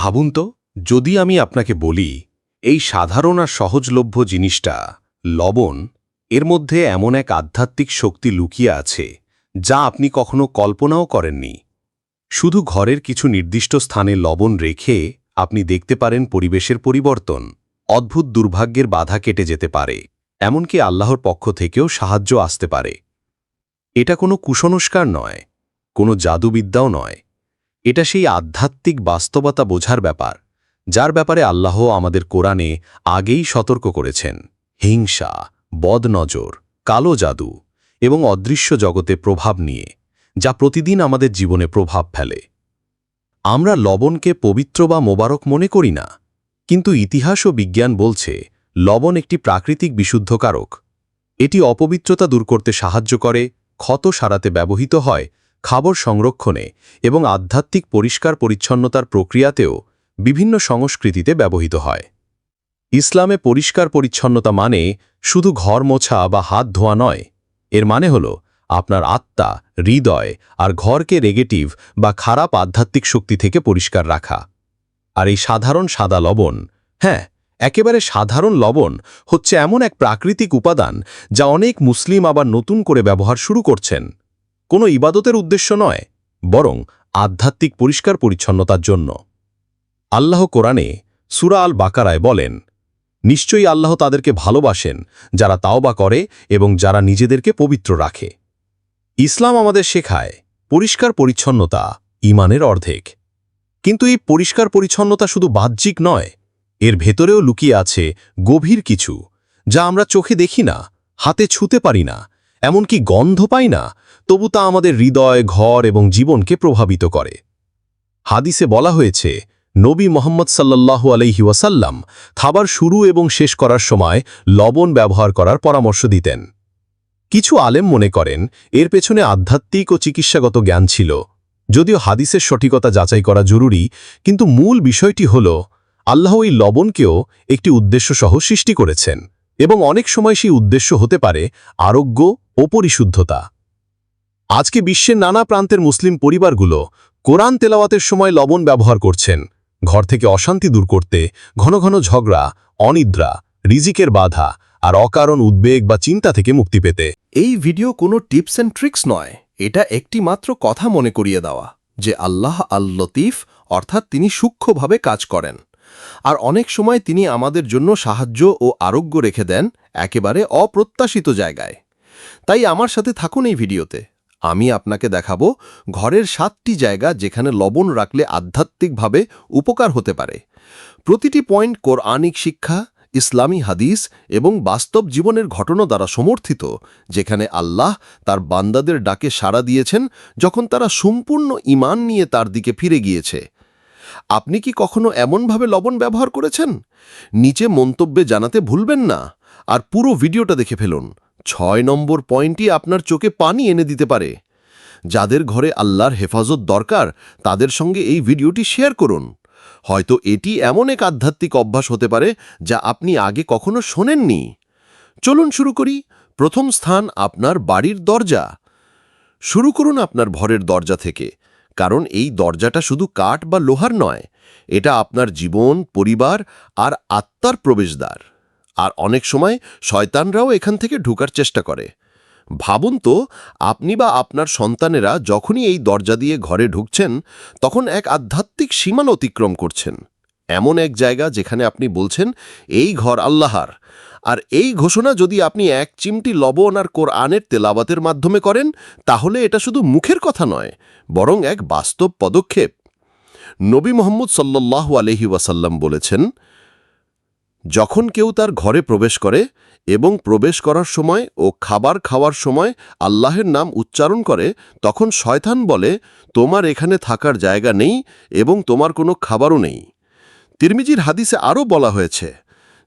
ভাবুন তো, যদি আমি আপনাকে বলি, এই সাধারণ আর সহজলভ্য জিনিসটা, লবণ, এর মধ্যে এমন এক আধ্যাত্মিক শক্তি লুকিয়ে আছে, যা আপনি কখনো কল্পনাও করেননি। শুধু ঘরের কিছু নির্দিষ্ট স্থানে লবণ রেখে আপনি দেখতে পারেন পরিবেশের পরিবর্তন, অদ্ভুত দুর্ভাগ্যের বাধা কেটে যেতে পারে, এমনকি আল্লাহর পক্ষ থেকেও সাহায্য আসতে পারে। এটা কোনো কুসংস্কার নয়, কোনো জাদুবিদ্যাও নয় এটা সেই আধ্যাত্মিক বাস্তবতা বোঝার ব্যাপার, যার ব্যাপারে আল্লাহ আমাদের কোরআনে আগেই সতর্ক করেছেন। হিংসা, বদনজর, কালো জাদু এবং অদৃশ্য জগতে প্রভাব নিয়ে, যা প্রতিদিন আমাদের জীবনে প্রভাব ফেলে। আমরা লবণকে পবিত্র বা মোবারক মনে করি না, কিন্তু ইতিহাস ও বিজ্ঞান বলছে, লবণ একটি প্রাকৃতিক বিশুদ্ধকারক। এটি অপবিত্রতা দূর করতে সাহায্য করে, ক্ষত সারাতে ব্যবহৃত হয় খাবার সংরক্ষণে এবং আধ্যাত্মিক পরিষ্কার পরিচ্ছন্নতার প্রক্রিয়াতেও বিভিন্ন সংস্কৃতিতে ব্যবহৃত হয়। ইসলামে পরিষ্কার পরিচ্ছন্নতা মানে শুধু ঘর মোছা বা হাত ধোয়া নয়, এর মানে হল আপনার আত্মা, হৃদয় আর ঘরকে নেগেটিভ বা খারাপ আধ্যাত্মিক শক্তি থেকে পরিষ্কার রাখা। আর এই সাধারণ সাদা লবণ হ্যাঁ একেবারে সাধারণ লবণ হচ্ছে এমন এক প্রাকৃতিক উপাদান যা অনেক মুসলিম আবার নতুন করে ব্যবহার শুরু করছেন। কোনো ইবাদতের উদ্দেশ্য নয়, বরং আধ্যাত্মিক পরিষ্কার পরিচ্ছন্নতার জন্য। আল্লাহ কোরআনে সুরা আল বাকারায় বলেন, নিশ্চয়ই আল্লাহ তাদেরকে ভালোবাসেন, যারা তাওবা করে এবং যারা নিজেদেরকে পবিত্র রাখে। ইসলাম আমাদের শেখায়, পরিষ্কার পরিচ্ছন্নতা ইমানের অর্ধেক। কিন্তু এই পরিষ্কার পরিচ্ছন্নতা শুধু বাহ্যিক নয়, এর ভেতরেও লুকিয়ে আছে গভীর কিছু, যা আমরা চোখে দেখি না, হাতে ছুতে পারি না, এমনকি গন্ধ পাই না তবু তা আমাদের হৃদয়, ঘর এবং জীবনকে প্রভাবিত করে। হাদিসে বলা হয়েছে, নবী মোহাম্মদ সাল্লাল্লাহু আলহি ওয়াসাল্লাম খাবার শুরু এবং শেষ করার সময় লবণ ব্যবহার করার পরামর্শ দিতেন। কিছু আলেম মনে করেন, এর পেছনে আধ্যাত্মিক ও চিকিৎসাগত জ্ঞান ছিল। যদিও হাদিসের সঠিকতা যাচাই করা জরুরি, কিন্তু মূল বিষয়টি হল, আল্লাহ এই লবণকেও একটি উদ্দেশ্য সহ সৃষ্টি করেছেন, এবং অনেক সময় সেই উদ্দেশ্য হতে পারে আরোগ্য ও পরিশুদ্ধতা। আজকে বিশ্বের নানা প্রান্তের মুসলিম পরিবারগুলো কোরআন তেলাওয়াতের সময় লবণ ব্যবহার করছেন। ঘর থেকে অশান্তি দূর করতে ঘন ঘন ঝগড়া, অনিদ্রা, রিজিকের বাধা আর অকারণ উদ্বেগ বা চিন্তা থেকে মুক্তি পেতে। এই ভিডিও কোনো টিপস অ্যান্ড ট্রিক্স নয়। এটা একটি মাত্র কথা মনে করিয়ে দেওয়া, যে আল্লাহ আল লতিফ অর্থাৎ তিনি সূক্ষ্মভাবে কাজ করেন। আর অনেক সময় তিনি আমাদের জন্য সাহায্য ও আরোগ্য রেখে দেন, একেবারে অপ্রত্যাশিত জায়গায়। তাই আমার সাথে থাকুন এই ভিডিওতে। আমি আপনাকে দেখাবো ঘরের সাতটি জায়গা যেখানে লবণ রাখলে আধ্যাত্মিকভাবে উপকার হতে পারে। প্রতিটি পয়েন্ট কোরআনিক শিক্ষা, ইসলামী হাদিস এবং বাস্তব জীবনের ঘটনা দ্বারা সমর্থিত, যেখানে আল্লাহ তার বান্দাদের ডাকে সাড়া দিয়েছেন যখন তারা সম্পূর্ণ ইমান নিয়ে তার দিকে ফিরে গিয়েছে। আপনি কি কখনো এমনভাবে লবণ ব্যবহার করেছেন? নিচে মন্তব্যে জানাতে ভুলবেন না আর পুরো ভিডিওটা দেখে ফেলুন। ছয় নম্বর পয়েন্টই আপনার চোখে পানি এনে দিতে পারে। যাদের ঘরে আল্লাহর হেফাজত দরকার, তাদের সঙ্গে এই ভিডিওটি শেয়ার করুন। হয়তো এটি এমন এক আধ্যাত্মিক অভ্যাস হতে পারে, যা আপনি আগে কখনো শোনেননি। চলুন শুরু করি। প্রথম স্থান আপনার বাড়ির দরজা। শুরু করুন আপনার ভরের দরজা থেকে, কারণ এই দরজাটা শুধু কাঠ বা লোহার নয়, এটা আপনার জীবন, পরিবার আর আত্মার প্রবেশদ্বার। আর অনেক সময় শয়তানরাও এখান থেকে ঢুকার চেষ্টা করে। ভাবুন তো, আপনি বা আপনার সন্তানেরা যখনই এই দরজা দিয়ে ঘরে ঢুকছেন, তখন এক আধ্যাত্মিক সীমান অতিক্রম করছেন। এমন এক জায়গা যেখানে আপনি বলছেন, এই ঘর আল্লাহার। আর এই ঘোষণা যদি আপনি এক চিমটি লবণ আর কোরআনের তেলাবাতের মাধ্যমে করেন, তাহলে এটা শুধু মুখের কথা নয়, বরং এক বাস্তব পদক্ষেপ। নবী মোহাম্মদ সাল্লাল্লাহু আলহি ওয়াসাল্লাম বলেছেন যখন কেউ তার ঘরে প্রবেশ করে এবং প্রবেশ করার সময় ও খাবার খাওয়ার সময় আল্লাহের নাম উচ্চারণ করে, তখন শয়তান বলে, তোমার এখানে থাকার জায়গা নেই এবং তোমার কোনো খাবারও নেই। তিরমিজির হাদিসে আরও বলা হয়েছে,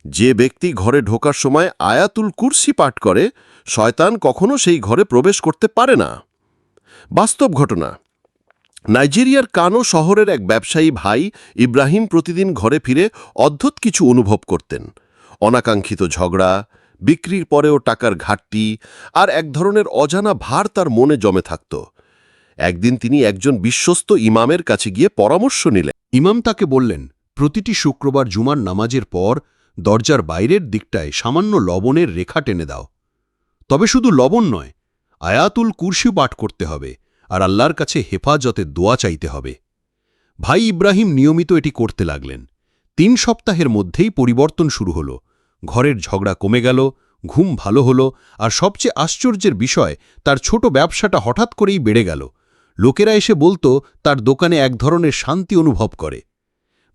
যে ব্যক্তি ঘরে ঢোকার সময় আয়াতুল কুরসি পাঠ করে, শয়তান কখনো সেই ঘরে প্রবেশ করতে পারে না। বাস্তব ঘটনা নাইজেরিয়ার কানো শহরের এক ব্যবসায়ী ভাই ইব্রাহিম প্রতিদিন ঘরে ফিরে অদ্ভুত কিছু অনুভব করতেন। অনাকাঙ্ক্ষিত ঝগড়া, বিক্রির পরেও টাকার ঘাটতি আর এক ধরনের অজানা ভার তার মনে জমে থাকত। একদিন তিনি একজন বিশ্বস্ত ইমামের কাছে গিয়ে পরামর্শ নিলেন। ইমাম তাকে বললেন, প্রতিটি শুক্রবার জুমার নামাজের পর দরজার বাইরের দিকটায় সামান্য লবণের রেখা টেনে দাও। তবে শুধু লবণ নয়, আয়াতুল কুরসি পাঠ করতে হবে। আর আল্লাহর কাছে হেফাজতে দোয়া চাইতে হবে। ভাই ইব্রাহিম নিয়মিত এটি করতে লাগলেন। তিন সপ্তাহের মধ্যেই পরিবর্তন শুরু হল। ঘরের ঝগড়া কমে গেল, ঘুম ভালো হল, আর সবচেয়ে আশ্চর্যের বিষয়, তার ছোট ব্যবসাটা হঠাৎ করেই বেড়ে গেল। লোকেরা এসে বলতো, তার দোকানে এক ধরনের শান্তি অনুভব করে।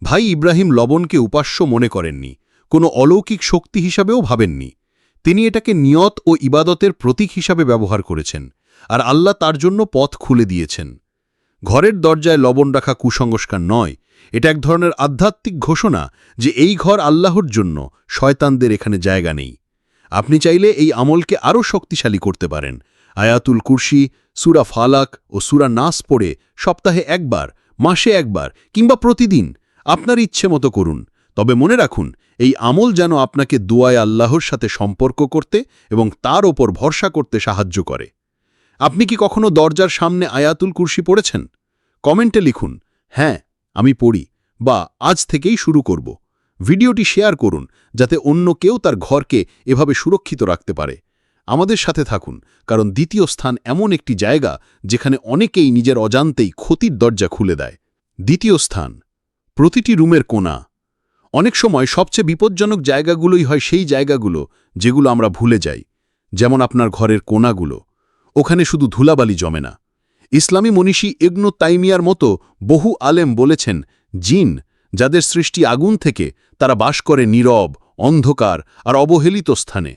ভাই ইব্রাহিম লবণকে উপাস্য মনে করেননি, কোনো অলৌকিক শক্তি হিসাবেও ভাবেননি। তিনি এটাকে নিয়ত ও ইবাদতের প্রতীক হিসাবে ব্যবহার করেছেন। আর আল্লাহ তার জন্য পথ খুলে দিয়েছেন। ঘরের দরজায় লবণ রাখা কুসংস্কার নয়, এটা এক ধরনের আধ্যাত্মিক ঘোষণা যে এই ঘর আল্লাহর জন্য, শয়তানদের এখানে জায়গা নেই। আপনি চাইলে এই আমলকে আরও শক্তিশালী করতে পারেন। আয়াতুল কুরসি সুরা ফালাক ও সুরা নাস পড়ে সপ্তাহে একবার, মাসে একবার কিংবা প্রতিদিন আপনার ইচ্ছে মতো করুন। তবে মনে রাখুন, এই আমল যেন আপনাকে দুয়ায় আল্লাহর সাথে সম্পর্ক করতে এবং তার ওপর ভরসা করতে সাহায্য করে। আপনি কি কখনো দরজার সামনে আয়াতুল কুরসি পড়েছেন? কমেন্টে লিখুন হ্যাঁ আমি পড়ি বা আজ থেকেই শুরু করব। ভিডিওটি শেয়ার করুন যাতে অন্য কেউ তার ঘরকে এভাবে সুরক্ষিত রাখতে পারে। আমাদের সাথে থাকুন, কারণ দ্বিতীয় স্থান এমন একটি জায়গা যেখানে অনেকেই নিজের অজান্তেই ক্ষতির দরজা খুলে দেয়। দ্বিতীয় স্থান, প্রতিটি রুমের কোণা। অনেক সময় সবচেয়ে বিপজ্জনক জায়গাগুলোই হয় সেই জায়গাগুলো যেগুলো আমরা ভুলে যাই, যেমন আপনার ঘরের কোণাগুলো। ওখানে শুধু ধুলাবালি জমে না। ইসলামী মনীষী ইবনু তাইমিয়ার মতো বহু আলেম বলেছেন, জিন, যাদের সৃষ্টি আগুন থেকে, তারা বাস করে নীরব, অন্ধকার আর অবহেলিত স্থানে।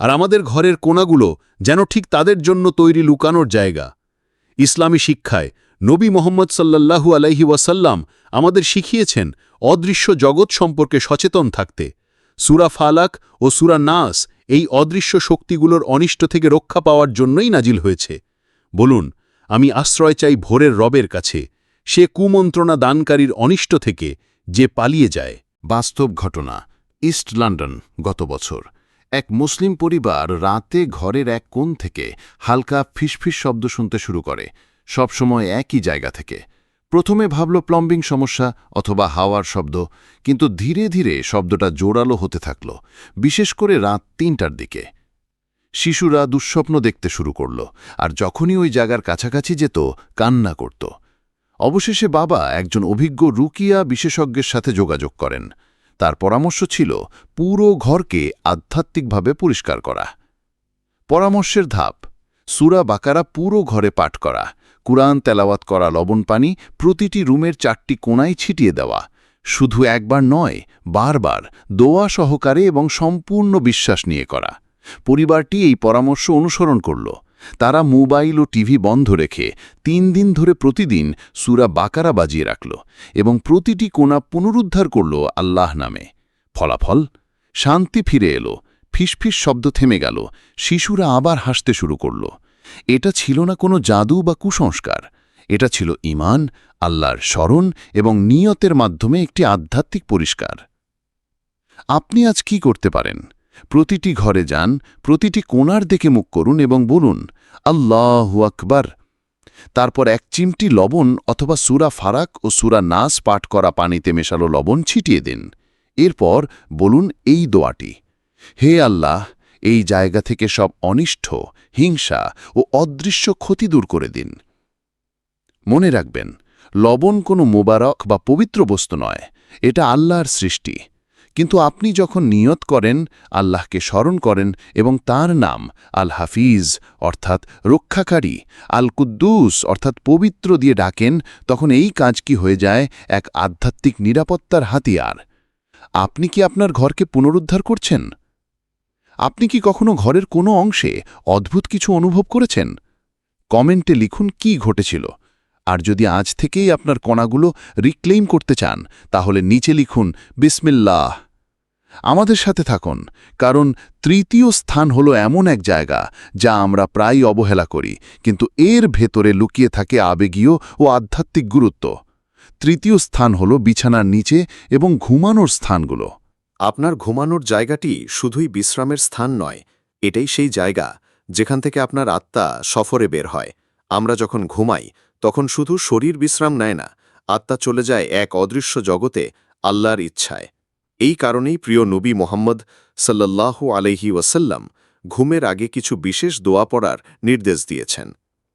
আর আমাদের ঘরের কোনাগুলো যেন ঠিক তাদের জন্য তৈরি লুকানোর জায়গা। ইসলামী শিক্ষায় নবী মোহাম্মদ সাল্লাল্লাহু আলাইহি ওয়াসাল্লাম আমাদের শিখিয়েছেন, অদৃশ্য জগৎ সম্পর্কে সচেতন থাকতে। সুরা ফালাক ও সুরা নাস এই অদৃশ্য শক্তিগুলোর অনিষ্ট থেকে রক্ষা পাওয়ার জন্যই নাজিল হয়েছে। বলুন, আমি আশ্রয় চাই ভোরের রবের কাছে, সে কুমন্ত্রণা দানকারীর অনিষ্ট থেকে যে পালিয়ে যায়। বাস্তব ঘটনা, ইস্ট লন্ডন, গত বছর। এক মুসলিম পরিবার রাতে ঘরের এক কোণ থেকে হালকা ফিসফিস শব্দ শুনতে শুরু করে, সবসময় একই জায়গা থেকে। প্রথমে ভাবল প্লম্বিং সমস্যা অথবা হাওয়ার শব্দ, কিন্তু ধীরে ধীরে শব্দটা জোরালো হতে থাকল, বিশেষ করে রাত তিনটার দিকে। শিশুরা দুঃস্বপ্ন দেখতে শুরু করল, আর যখনই ওই জায়গার কাছাকাছি যেত, কান্না করত। অবশেষে বাবা একজন অভিজ্ঞ রুকিয়া বিশেষজ্ঞের সাথে যোগাযোগ করেন। তার পরামর্শ ছিল, পুরো ঘরকে আধ্যাত্মিকভাবে পরিষ্কার করা। পরামর্শের ধাপ, সুরা বাকারা পুরো ঘরে পাঠ করা কুরআন তেলাওয়াত করা লবণ পানি প্রতিটি রুমের চারটি কোণায় ছিটিয়ে দেওয়া। শুধু একবার নয়, বারবার দোয়া সহকারে এবং সম্পূর্ণ বিশ্বাস নিয়ে করা। পরিবারটি এই পরামর্শ অনুসরণ করল। তারা মোবাইল ও টিভি বন্ধ রেখে তিন দিন ধরে প্রতিদিন সুরা বাকারা বাজিয়ে রাখল এবং প্রতিটি কোণা পুনরুদ্ধার করল আল্লাহ নামে। ফলাফল? শান্তি ফিরে এলো, ফিসফিস শব্দ থেমে গেল, শিশুরা আবার হাসতে শুরু করল। এটা ছিল না কোনো জাদু বা কুসংস্কার। এটা ছিল ইমান আল্লাহর স্মরণ এবং নিয়তের মাধ্যমে একটি আধ্যাত্মিক পরিষ্কার। আপনি আজ কি করতে পারেন? প্রতিটি ঘরে যান, প্রতিটি কোণার দিকে মুখ করুন এবং বলুন, আল্লাহ আকবার। তারপর এক চিমটি লবণ অথবা সুরা ফারাক ও সুরা নাস পাঠ করা পানিতে মেশালো লবণ ছিটিয়ে দিন। এরপর বলুন, এই দোয়াটি, হে আল্লাহ এই জায়গা থেকে সব অনিষ্ট, হিংসা ও অদৃশ্য ক্ষতি দূর করে দিন। মনে রাখবেন, লবণ কোনো মোবারক বা পবিত্র বস্তু নয়, এটা আল্লাহর সৃষ্টি। কিন্তু আপনি যখন নিয়ত করেন, আল্লাহকে স্মরণ করেন এবং তার নাম আল হাফিজ অর্থাৎ রক্ষাকারী আল কুদ্দুস অর্থাৎ পবিত্র দিয়ে ডাকেন, তখন এই কাজ কি হয়ে যায়? এক আধ্যাত্মিক নিরাপত্তার হাতিয়ার। আপনি কি আপনার ঘরকে পুনরুদ্ধার করছেন? আপনি কি কখনো ঘরের কোনো অংশে অদ্ভুত কিছু অনুভব করেছেন? কমেন্টে লিখুন কি ঘটেছিল। আর যদি আজ থেকেই আপনার কণাগুলো রিক্লেইম করতে চান, তাহলে নিচে লিখুন, বিসমিল্লাহ। আমাদের সাথে থাকুন, কারণ তৃতীয় স্থান হলো এমন এক জায়গা যা আমরা প্রায় অবহেলা করি, কিন্তু এর ভেতরে লুকিয়ে থাকে আবেগীয় ও আধ্যাত্মিক গুরুত্ব। তৃতীয় স্থান হল বিছানার নিচে এবং ঘুমানোর স্থানগুলো। আপনার ঘুমানোর জায়গাটি শুধুই বিশ্রামের স্থান নয়, এটাই সেই জায়গা যেখান থেকে আপনার আত্মা সফরে বের হয়। আমরা যখন ঘুমাই, তখন শুধু শরীর বিশ্রাম নেয় না, আত্মা চলে যায় এক অদৃশ্য জগতে আল্লাহর ইচ্ছায়। এই কারণেই প্রিয় নবী মোহাম্মদ সাল্লাল্লাহু আলহি ওয়াসাল্লাম ঘুমের আগে কিছু বিশেষ দোয়া পড়ার নির্দেশ দিয়েছেন।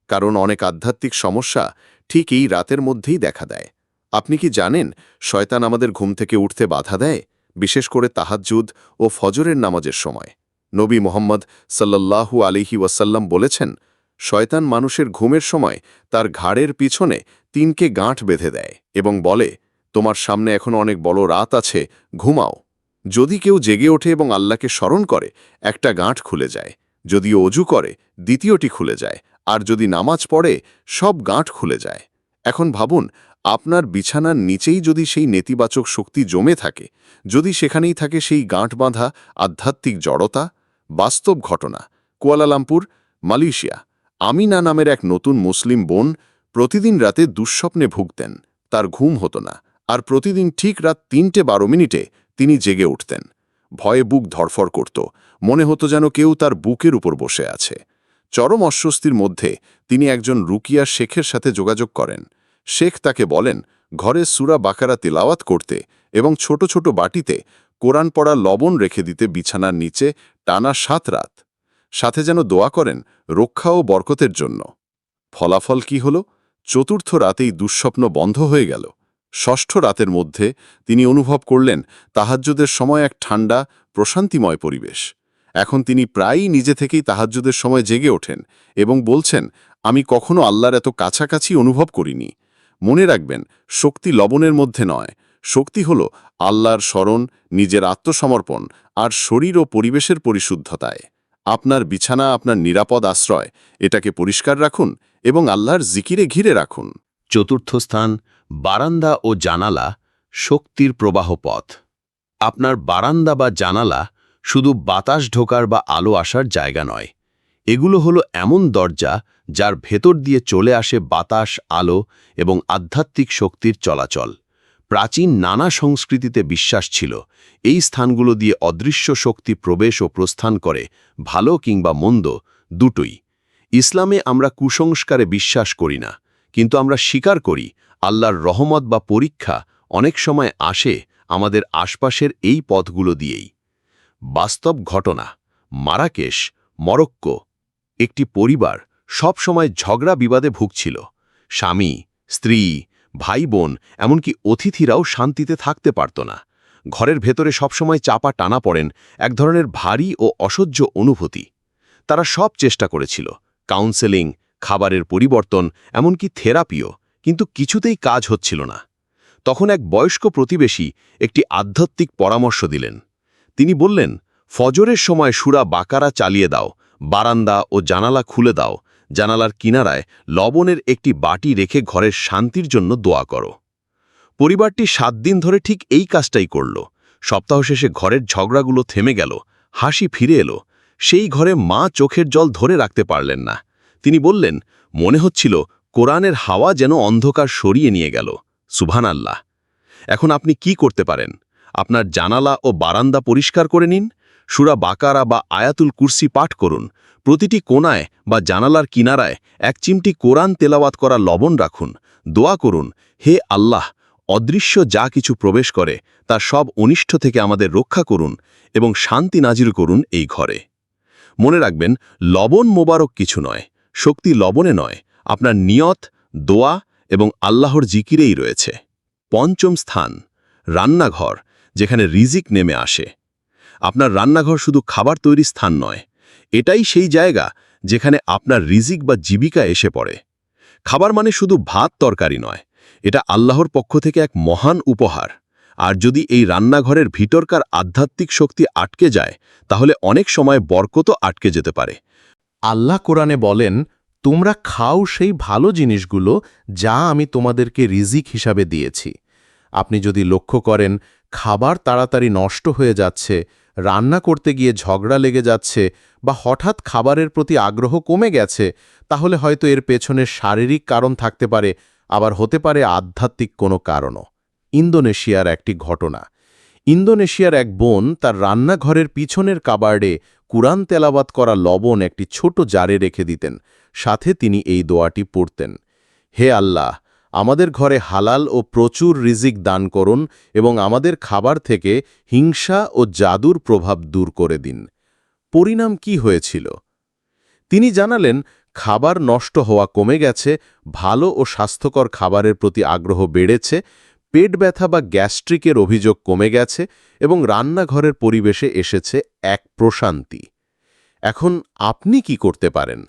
কারণ অনেক আধ্যাত্মিক সমস্যা ঠিক এই রাতের মধ্যেই দেখা দেয়। আপনি কি জানেন, শয়তান আমাদের ঘুম থেকে উঠতে বাধা দেয়? বিশেষ করে তাহাজ্জুদ ও ফজরের নামাজের সময়। নবী মোহাম্মদ সাল্লাল্লাহু আলিহি ওয়াসাল্লাম বলেছেন, শয়তান মানুষের ঘুমের সময় তার ঘাড়ের পিছনে তিনকে গাঁঠ বেঁধে দেয় এবং বলে, তোমার সামনে এখন অনেক বড় রাত আছে, ঘুমাও। যদি কেউ জেগে ওঠে এবং আল্লাহকে স্মরণ করে, একটা গাঁঠ খুলে যায়। যদি অজু করে, দ্বিতীয়টি খুলে যায়। আর যদি নামাজ পড়ে, সব গাঁঠ খুলে যায়। এখন ভাবুন আপনার বিছানার নিচেই যদি সেই নেতিবাচক শক্তি জমে থাকে, যদি সেখানেই থাকে সেই গাঁঠ বাঁধা আধ্যাত্মিক জড়তা, বাস্তব ঘটনা, কুয়ালালামপুর, মালয়েশিয়া, আমিনা নামের এক নতুন মুসলিম বোন প্রতিদিন রাতে দুঃস্বপ্নে ভুগতেন, তার ঘুম হতো না, আর প্রতিদিন ঠিক রাত তিনটে বারো মিনিটে তিনি জেগে উঠতেন। ভয়ে বুক ধরফর করত, মনে হতো যেন কেউ তার বুকের উপর বসে আছে। চরম অস্বস্তির মধ্যে তিনি একজন রুকিয়া শেখের সাথে যোগাযোগ করেন। শেখ তাকে বলেন, ঘরে সুরা বাকারা তেলাওয়াত করতে এবং ছোট ছোট বাটিতে কোরআন পড়া লবণ রেখে দিতে বিছানার নিচে টানা সাত রাত। সাথে যেন দোয়া করেন রক্ষা ও বরকতের জন্য। ফলাফল কি হল? চতুর্থ রাতেই দুঃস্বপ্ন বন্ধ হয়ে গেল। ষষ্ঠ রাতের মধ্যে তিনি অনুভব করলেন, তাহাজ্জুদের সময় এক ঠান্ডা প্রশান্তিময় পরিবেশ। এখন তিনি প্রায়ই নিজে থেকেই তাহাজ্জুদের সময় জেগে ওঠেন এবং বলছেন, আমি কখনো আল্লাহর এত কাছাকাছি অনুভব করিনি। মনে রাখবেন, শক্তি লবণের মধ্যে নয়। শক্তি হল আল্লাহর স্মরণ, নিজের আত্মসমর্পণ আর শরীর ও পরিবেশের পরিশুদ্ধতায়। আপনার বিছানা আপনার নিরাপদ আশ্রয়, এটাকে পরিষ্কার রাখুন এবং আল্লাহর জিকিরে ঘিরে রাখুন। চতুর্থ স্থান, বারান্দা ও জানালা, শক্তির প্রবাহ পথ। আপনার বারান্দা বা জানালা শুধু বাতাস ঢোকার বা আলো আসার জায়গা নয় এগুলো হলো এমন দরজা যার ভেতর দিয়ে চলে আসে বাতাস, আলো এবং আধ্যাত্মিক শক্তির চলাচল। প্রাচীন নানা সংস্কৃতিতে বিশ্বাস ছিল, এই স্থানগুলো দিয়ে অদৃশ্য শক্তি প্রবেশ ও প্রস্থান করে, ভালো কিংবা মন্দ, দুটোই। ইসলামে আমরা কুসংস্কারে বিশ্বাস করি না, কিন্তু আমরা স্বীকার করি, আল্লাহর রহমত বা পরীক্ষা অনেক সময় আসে আমাদের আশপাশের এই পথগুলো দিয়েই। বাস্তব ঘটনা, মারাকেশ, মরক্কো একটি পরিবার সব সময় ঝগড়া বিবাদে ভুগছিল। স্বামী, স্ত্রী ভাই বোন এমনকি অতিথিরাও শান্তিতে থাকতে পারত না। ঘরের ভেতরে সবসময় চাপা টানা পড়েন এক ধরনের ভারী ও অসহ্য অনুভূতি। তারা সব চেষ্টা করেছিল, কাউন্সেলিং, খাবারের পরিবর্তন, এমনকি থেরাপিও, কিন্তু কিছুতেই কাজ হচ্ছিল না। তখন এক বয়স্ক প্রতিবেশী একটি আধ্যাত্মিক পরামর্শ দিলেন। তিনি বললেন, ফজরের সময় সুরা বাকারা চালিয়ে দাও বারান্দা ও জানালা খুলে দাও। জানালার কিনারায় লবণের একটি বাটি রেখে ঘরের শান্তির জন্য দোয়া করো। পরিবারটি সাত দিন ধরে ঠিক এই কাজটাই করল। সপ্তাহ শেষে ঘরের ঝগড়াগুলো থেমে গেল, হাসি ফিরে এলো। সেই ঘরে মা চোখের জল ধরে রাখতে পারলেন না। তিনি বললেন, মনে হচ্ছিল কোরআনের হাওয়া যেন অন্ধকার সরিয়ে নিয়ে গেল। সুভান আল্লাহ এখন আপনি কি করতে পারেন? আপনার জানালা ও বারান্দা পরিষ্কার করে নিন সুরা বাকারা বা আয়াতুল কুরসি পাঠ করুন। প্রতিটি কোনায় বা জানালার কিনারায় এক চিমটি কোরআন তেলাওয়াত করা লবণ রাখুন। দোয়া করুন, হে আল্লাহ, অদৃশ্য যা কিছু প্রবেশ করে, তা সব অনিষ্ঠ থেকে আমাদের রক্ষা করুন এবং শান্তি নাজির করুন এই ঘরে। মনে রাখবেন, লবণ মোবারক কিছু নয়, শক্তি লবণে নয়, আপনার নিয়ত, দোয়া এবং আল্লাহর জিকিরেই রয়েছে। পঞ্চম স্থান, রান্নাঘর, যেখানে রিজিক নেমে আসে। আপনার রান্নাঘর শুধু খাবার তৈরি স্থান নয়, এটাই সেই জায়গা যেখানে আপনার রিজিক বা জীবিকা এসে পড়ে। খাবার মানে শুধু ভাত তরকারি নয়, এটা আল্লাহর পক্ষ থেকে এক মহান উপহার। আর যদি এই রান্নাঘরের ভিতরকার আধ্যাত্মিক শক্তি আটকে যায়, তাহলে অনেক সময় বরকতও আটকে যেতে পারে। আল্লাহ কোরআনে বলেন, তোমরা খাও সেই ভালো জিনিসগুলো যা আমি তোমাদেরকে রিজিক হিসাবে দিয়েছি। আপনি যদি লক্ষ্য করেন, খাবার তাড়াতাড়ি নষ্ট হয়ে যাচ্ছে রান্না করতে গিয়ে ঝগড়া লেগে যাচ্ছে বা হঠাৎ খাবারের প্রতি আগ্রহ কমে গেছে, তাহলে হয়তো এর পেছনে শারীরিক কারণ থাকতে পারে, আবার হতে পারে আধ্যাত্মিক কোনো কারণও। ইন্দোনেশিয়ার একটি ঘটনা। ইন্দোনেশিয়ার এক বোন তার রান্নাঘরের পিছনের কাবার্ডে কুরআন তেলাবাত করা লবণ একটি ছোট জারে রেখে দিতেন। সাথে তিনি এই দোয়াটি পড়তেন। হে আল্লাহ আমাদের ঘরে হালাল ও প্রচুর রিজিক দান করুন এবং আমাদের খাবার থেকে হিংসা ও জাদুর প্রভাব দূর করে দিন। পরিণাম কি হয়েছিল? তিনি জানালেন, খাবার নষ্ট হওয়া কমে গেছে, ভালো ও স্বাস্থ্যকর খাবারের প্রতি আগ্রহ বেড়েছে, পেট ব্যথা বা গ্যাস্ট্রিকের অভিযোগ কমে গেছে এবং রান্নাঘরের পরিবেশে এসেছে এক প্রশান্তি। এখন আপনি কি করতে পারেন?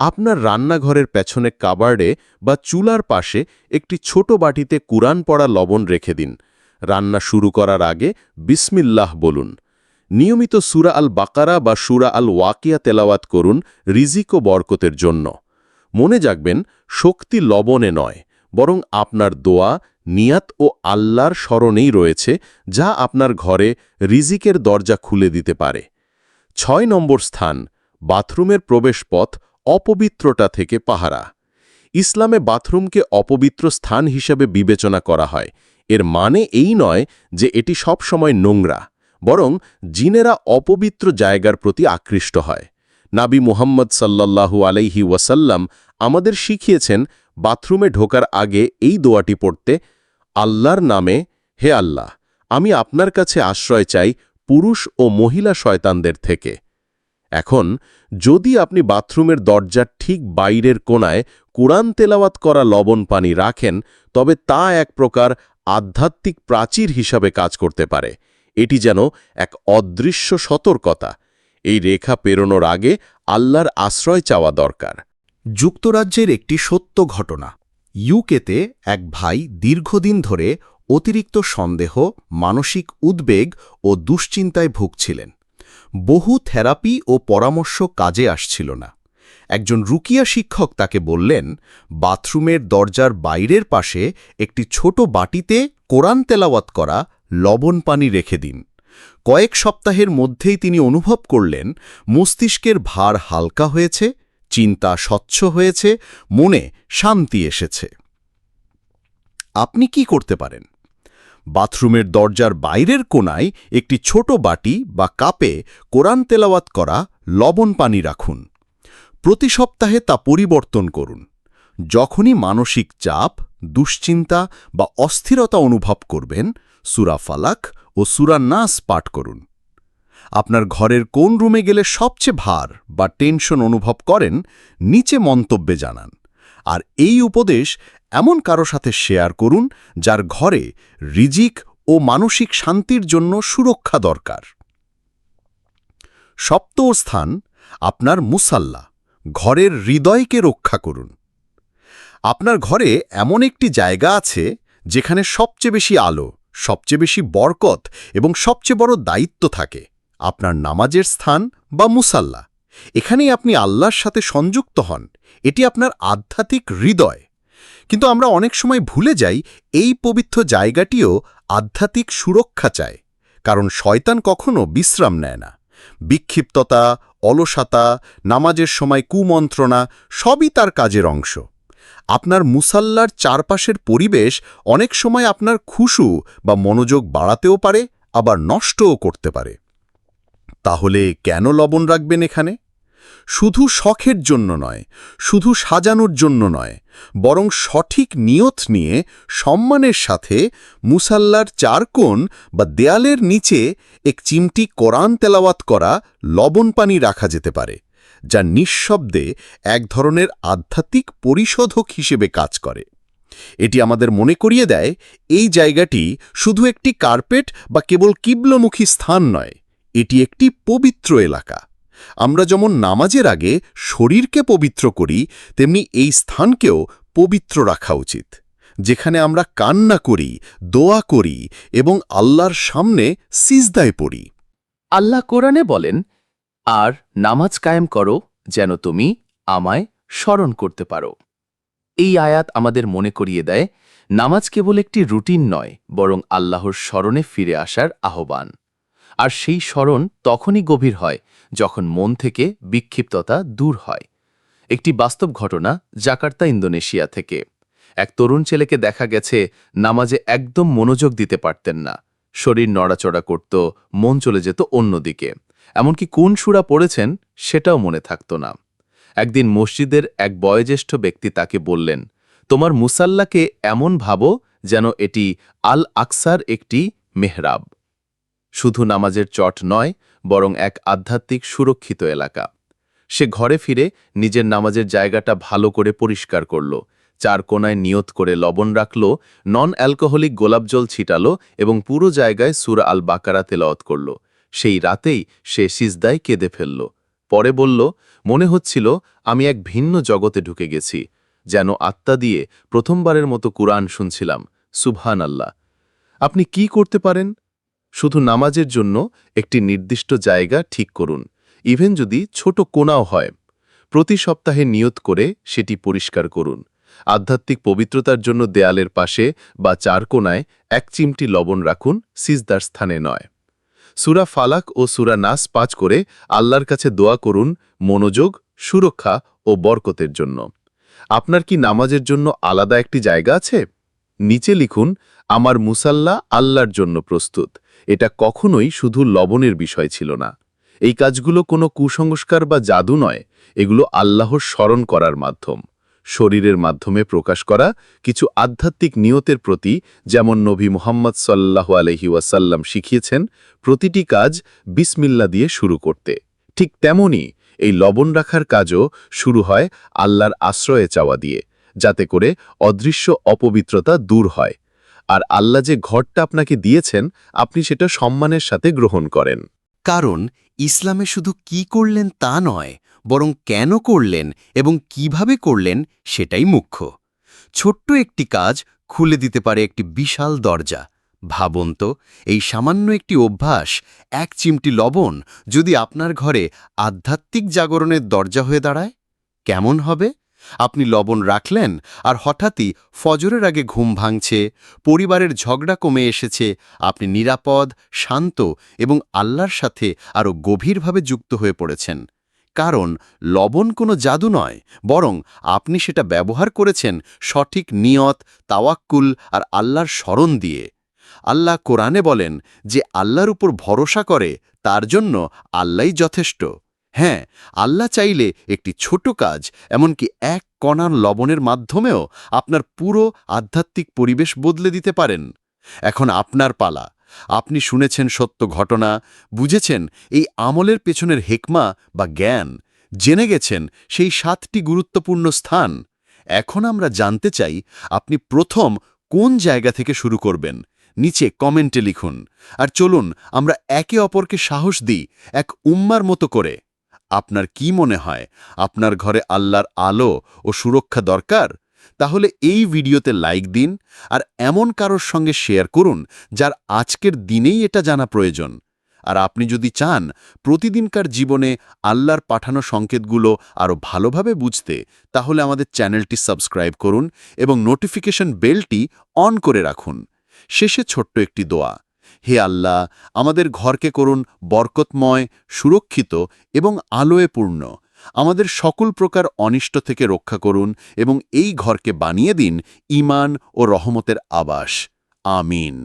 আপনার রান্নাঘরের পেছনে কাবার্ডে বা চুলার পাশে একটি ছোট বাটিতে কুরআন পড়া লবণ রেখে দিন। রান্না শুরু করার আগে বিসমিল্লাহ বলুন। নিয়মিত সুরা আল বাকারা বা সুরা আল ওয়াকিয়া তেলাওয়াত করুন রিজিক ও বরকতের জন্য। মনে জাগবেন, শক্তি লবণে নয়, বরং আপনার দোয়া, নিয়াত ও আল্লাহর স্মরণেই রয়েছে, যা আপনার ঘরে রিজিকের দরজা খুলে দিতে পারে। ছয় নম্বর স্থান, বাথরুমের প্রবেশপথ অপবিত্রতা থেকে পাহারা। ইসলামে বাথরুমকে অপবিত্র স্থান হিসেবে বিবেচনা করা হয়। এর মানে এই নয় যে এটি সব সময় নোংরা, বরং জিনেরা অপবিত্র জায়গার প্রতি আকৃষ্ট হয়। নাবি মুহাম্মদ সাল্লাল্লাহু আলাইহি ওয়াসাল্লাম আমাদের শিখিয়েছেন, বাথরুমে ঢোকার আগে এই দোয়াটি পড়তে, আল্লাহর নামে, হে আল্লাহ, আমি আপনার কাছে আশ্রয় চাই পুরুষ ও মহিলা শয়তানদের থেকে। এখন, যদি আপনি বাথরুমের দরজার ঠিক বাইরের কোণায় কোরআন তেলাওয়াত করা লবণ পানি রাখেন, তবে তা এক প্রকার আধ্যাত্মিক প্রাচীর হিসাবে কাজ করতে পারে। এটি যেন এক অদৃশ্য সতর্কতা। এই রেখা পেরোনোর আগে আল্লাহর আশ্রয় চাওয়া দরকার। যুক্তরাজ্যের একটি সত্য ঘটনা। ইউকেতে এক ভাই দীর্ঘদিন ধরে অতিরিক্ত সন্দেহ, মানসিক উদ্বেগ ও দুশ্চিন্তায় ভুগছিলেন। বহু থেরাপি ও পরামর্শ কাজে আসছিল না। একজন রুকিয়া শিক্ষক তাকে বললেন, বাথরুমের দরজার বাইরের পাশে একটি ছোট বাটিতে কোরআন তেলাওয়াত করা, লবণ পানি রেখে দিন। কয়েক সপ্তাহের মধ্যেই তিনি অনুভব করলেন, মস্তিষ্কের ভার হালকা হয়েছে, চিন্তা স্বচ্ছ হয়েছে, মনে শান্তি এসেছে। আপনি কি করতে পারেন? বাথরুমের দরজার বাইরের কোণায় একটি ছোট বাটি বা কাপে কোরআন তেলাওয়াত করা লবণ পানি রাখুন। প্রতি সপ্তাহে তা পরিবর্তন করুন। যখনই মানসিক চাপ, দুশ্চিন্তা বা অস্থিরতা অনুভব করবেন, সুরা ফালাক ও সুরা নাস পাঠ করুন। আপনার ঘরের কোন রুমে গেলে সবচেয়ে ভার বা টেনশন অনুভব করেন, নিচে মন্তব্যে জানান। আর এই উপদেশ এমন কারও সাথে শেয়ার করুন, যার ঘরে রিজিক ও মানসিক শান্তির জন্য সুরক্ষা দরকার। সপ্তম স্থান, আপনার মুসাল্লা, ঘরের হৃদয়কে রক্ষা করুন। আপনার ঘরে এমন একটি জায়গা আছে, যেখানে সবচেয়ে বেশি আলো, সবচেয়ে বেশি বরকত এবং সবচেয়ে বড় দায়িত্ব থাকে। আপনার নামাজের স্থান বা মুসাল্লা। এখানেই আপনি আল্লাহর সাথে সংযুক্ত হন। এটি আপনার আধ্যাত্মিক হৃদয়। কিন্তু আমরা অনেক সময় ভুলে যাই এই পবিত্র জায়গাটিও আধ্যাত্মিক সুরক্ষা চায়, কারণ শয়তান কখনো বিশ্রাম নেয় না। বিক্ষিপ্ততা, অলসতা, নামাজের সময় কুমন্ত্রণা সবই তার কাজের অংশ। আপনার মুসাল্লার চারপাশের পরিবেশ অনেক সময় আপনার খুশু বা মনোযোগ বাড়াতেও পারে, আবার নষ্টও করতে পারে। তাহলে কেন লবণ রাখবেন এখানে? শুধু শখের জন্য নয়, শুধু সাজানোর জন্য নয় বরং সঠিক নিয়ত নিয়ে সম্মানের সাথে মুসাল্লার চার কোণ বা দেয়ালের নিচে এক চিমটি কোরআন তেলাওয়াত করা লবণ পানি রাখা যেতে পারে, যা নিঃশব্দে এক ধরনের আধ্যাত্মিক পরিশোধক হিসেবে কাজ করে। এটি আমাদের মনে করিয়ে দেয়, এই জায়গাটি শুধু একটি কার্পেট বা কেবল কিবলমুখী স্থান নয়, এটি একটি পবিত্র এলাকা। আমরা যেমন নামাজের আগে শরীরকে পবিত্র করি, তেমনি এই স্থানকেও পবিত্র রাখা উচিত। যেখানে আমরা কান্না করি, দোয়া করি এবং আল্লাহর সামনে সিজদায় পড়ি। আল্লাহ কোরআনে বলেন, আর নামাজ কায়েম করো যেন তুমি আমায় স্মরণ করতে পারো। এই আয়াত আমাদের মনে করিয়ে দেয়, নামাজ কেবল একটি রুটিন নয়, বরং আল্লাহর স্মরণে ফিরে আসার আহ্বান। আর সেই স্মরণ তখনই গভীর হয় যখন মন থেকে বিক্ষিপ্ততা দূর হয়। একটি বাস্তব ঘটনা জাকার্তা, ইন্দোনেশিয়া থেকে। এক তরুণ ছেলেকে দেখা গেছে, নামাজে একদম মনোযোগ দিতে পারতেন না। শরীর নড়াচড়া করত, মন চলে যেত অন্যদিকে। এমনকি কোন সুরা পড়েছেন, সেটাও মনে থাকত না। একদিন মসজিদের এক বয়োজ্যেষ্ঠ ব্যক্তি তাকে বললেন, তোমার মুসাল্লাকে এমন ভাবো যেন এটি আল আকসার একটি মেহরাব। শুধু নামাজের চট নয় বরং এক আধ্যাত্মিক সুরক্ষিত এলাকা। সে ঘরে ফিরে নিজের নামাজের জায়গাটা ভালো করে পরিষ্কার করল, চার কোনায় নিয়ত করে লবণ রাখল নন অ্যালকোহলিক গোলাপজল ছিটাল এবং পুরো জায়গায় সুর আল বাকারা তেলাওয়াত করল। সেই রাতেই সে সিজদায় কেঁদে ফেলল। পরে বলল, মনে হচ্ছিল আমি এক ভিন্ন জগতে ঢুকে গেছি, যেন আত্মা দিয়ে প্রথমবারের মতো কুরআন শুনছিলাম। সুবহান আল্লাহ আপনি কি করতে পারেন? শুধু নামাজের জন্য একটি নির্দিষ্ট জায়গা ঠিক করুন, ইভেন যদি ছোট কোনাও হয়। প্রতি সপ্তাহে নিয়ত করে সেটি পরিষ্কার করুন। আধ্যাত্মিক পবিত্রতার জন্য দেয়ালের পাশে বা চার কোনায় এক চিমটি লবণ রাখুন, সিজদার স্থানে নয়। সুরা ফালাক ও সুরা নাস পাঁচ করে আল্লাহর কাছে দোয়া করুন মনোযোগ, সুরক্ষা ও বরকতের জন্য। আপনার কি নামাজের জন্য আলাদা একটি জায়গা আছে? নিচে লিখুন, আমার মুসাল্লা আল্লাহর জন্য প্রস্তুত। এটা কখনোই শুধু লবণের বিষয় ছিল না। এই কাজগুলো কোনো কুসংস্কার বা জাদু নয়, এগুলো আল্লাহর স্মরণ করার মাধ্যম। শরীরের মাধ্যমে প্রকাশ করা কিছু আধ্যাত্মিক নিয়তের প্রতি যেমন নবী মুহাম্মদ সাল্লাহ আলহি ওয়াসাল্লাম শিখিয়েছেন, প্রতিটি কাজ বিসমিল্লা দিয়ে শুরু করতে। ঠিক তেমনি এই লবণ রাখার কাজও শুরু হয় আল্লাহর আশ্রয়ে চাওয়া দিয়ে, যাতে করে অদৃশ্য অপবিত্রতা দূর হয়। আর আল্লাহ যে ঘরটা আপনাকে দিয়েছেন, আপনি সেটা সম্মানের সাথে গ্রহণ করেন। কারণ, ইসলামে শুধু কি করলেন তা নয়, বরং কেন করলেন এবং কীভাবে করলেন সেটাই মুখ্য। ছোট্ট একটি কাজ খুলে দিতে পারে একটি বিশাল দরজা। ভাবুন তো, এই সামান্য একটি অভ্যাস, এক চিমটি লবণ যদি আপনার ঘরে আধ্যাত্মিক জাগরণের দরজা হয়ে দাঁড়ায়, কেমন হবে? আপনি লবণ রাখলেন আর হঠাৎই ফজরের আগে ঘুম ভাঙছে, পরিবারের ঝগড়া কমে এসেছে, আপনি নিরাপদ, শান্ত এবং আল্লাহর সাথে আরও গভীরভাবে যুক্ত হয়ে পড়েছেন। কারণ লবণ কোনো জাদু নয়, বরং আপনি সেটা ব্যবহার করেছেন সঠিক নিয়ত, তাওয়াক্কুল আর আল্লাহর স্মরণ দিয়ে। আল্লাহ কোরআনে বলেন যে আল্লাহর উপর ভরসা করে, তার জন্য আল্লাহই যথেষ্ট। হ্যাঁ আল্লাহ চাইলে একটি ছোট কাজ, এমনকি এক কণার লবণের মাধ্যমেও আপনার পুরো আধ্যাত্মিক পরিবেশ বদলে দিতে পারেন। এখন আপনার পালা। আপনি শুনেছেন সত্য ঘটনা, বুঝেছেন এই আমলের পেছনের হেকমা বা জ্ঞান, জেনে গেছেন সেই সাতটি গুরুত্বপূর্ণ স্থান। এখন আমরা জানতে চাই, আপনি প্রথম কোন জায়গা থেকে শুরু করবেন? নিচে কমেন্টে লিখুন। আর চলুন, আমরা একে অপরকে সাহস দিই, এক উম্মার মতো করে। আপনার কি মনে হয়? আপনার ঘরে আল্লাহর আলো ও সুরক্ষা দরকার? তাহলে এই ভিডিওতে লাইক দিন আর এমন কারোর সঙ্গে শেয়ার করুন যার আজকের দিনেই এটা জানা প্রয়োজন। আর আপনি যদি চান প্রতিদিনকার জীবনে আল্লাহর পাঠানো সংকেতগুলো আরও ভালোভাবে বুঝতে, তাহলে আমাদের চ্যানেলটি সাবস্ক্রাইব করুন এবং নোটিফিকেশন বেলটি অন করে রাখুন। শেষে ছোট্ট একটি দোয়া। হে আল্লাহ, আমাদের ঘরকে করুন বরকতময়, সুরক্ষিত এবং আলোয় পূর্ণ আমাদের সকল প্রকার অনিষ্ট থেকে রক্ষা করুন এবং এই ঘরকে বানিয়ে দিন ইমান ও রহমতের আবাস। আমিন।